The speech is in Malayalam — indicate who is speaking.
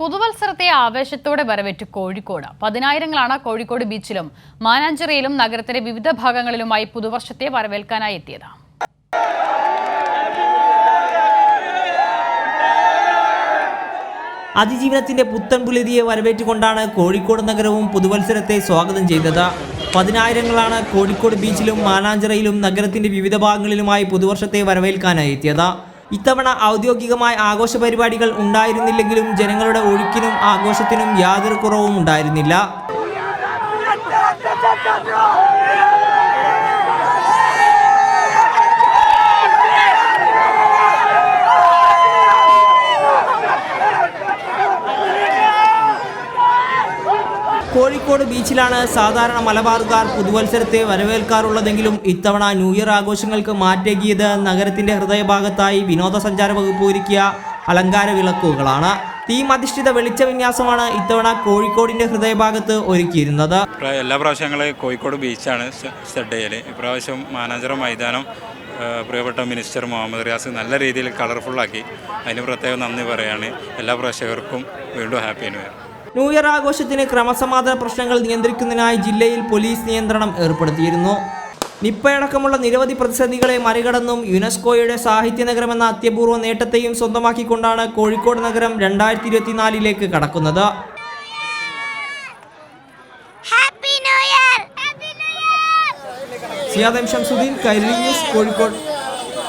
Speaker 1: പുതുവത്സരത്തെ ആവേശത്തോടെ വരവേറ്റ് കോഴിക്കോട്. പതിനായിരങ്ങളാണ് കോഴിക്കോട് ബീച്ചിലും മാനാഞ്ചിറയിലും നഗരത്തിലെ വിവിധ ഭാഗങ്ങളിലുമായി പുതുവർഷത്തെ വരവേൽക്കാനായി എത്തിയത്.
Speaker 2: അതിജീവനത്തിന്റെ പുത്തൻ പുലരിയെ വരവേറ്റുകൊണ്ടാണ് കോഴിക്കോട് നഗരവും പുതുവത്സരത്തെ സ്വാഗതം ചെയ്തത്. പതിനായിരങ്ങളാണ് കോഴിക്കോട് ബീച്ചിലും മാനാഞ്ചിറയിലും നഗരത്തിന്റെ വിവിധ ഭാഗങ്ങളിലുമായി പുതുവർഷത്തെ വരവേൽക്കാനായി എത്തിയത്. ഇത്തവണ ഔദ്യോഗികമായ ആഘോഷ പരിപാടികൾ ഉണ്ടായിരുന്നില്ലെങ്കിലും ജനങ്ങളുടെ ഒഴുക്കിനും ആഘോഷത്തിനും യാതൊരു കുറവും ഉണ്ടായിരുന്നില്ല. കോഴിക്കോട് ബീച്ചിലാണ് സാധാരണ മലബാറുകാർ പുതുവത്സരത്തെ വരവേൽക്കാറുള്ളതെങ്കിലും ഇത്തവണ ന്യൂ ഇയർ ആഘോഷങ്ങൾക്ക് മാറ്റേകിയത് നഗരത്തിന്റെ ഹൃദയഭാഗത്തായി വിനോദസഞ്ചാര വകുപ്പ് ഒരുക്കിയ അലങ്കാര വിളക്കുകളാണ്. തീം അധിഷ്ഠിത വെളിച്ച വിന്യാസമാണ് ഇത്തവണ കോഴിക്കോടിന്റെ ഹൃദയഭാഗത്ത് ഒരുക്കിയിരുന്നത്.
Speaker 3: എല്ലാ പ്രാവശ്യങ്ങളും കോഴിക്കോട് ബീച്ചാണ് സെഡ് ഇപ്രാവശ്യം മാനാഞ്ചിറ മൈതാനം പ്രിയപ്പെട്ട മിനിസ്റ്റർ മുഹമ്മദ് റിയാസ് നല്ല രീതിയിൽ കളർഫുള്ളാക്കി. അതിന് പ്രത്യേകം നന്ദി പറയാണ്. എല്ലാ പ്രേക്ഷകർക്കും വീണ്ടും happy new year
Speaker 2: new year ആഘോഷത്തിന് ക്രമസമാധാന പ്രശ്നങ്ങൾ നിയന്ത്രിക്കുന്നതിനായി ജില്ലയിൽ പോലീസ് നിയന്ത്രണം ഏർപ്പെടുത്തിയിരുന്നു. നിപ്പയടക്കമുള്ള നിരവധി പ്രതിസന്ധികളെ മറികടന്നും യുനെസ്കോയുടെ സാഹിത്യ എന്ന അത്യപൂർവ നേട്ടത്തെയും സ്വന്തമാക്കിക്കൊണ്ടാണ് കോഴിക്കോട് നഗരം രണ്ടായിരത്തി ഇരുപത്തിനാലിലേക്ക് കടക്കുന്നത് സിയാദം ഷംസുദ്ദീൻ കൈരളി ന്യൂസ് കോഴിക്കോട്.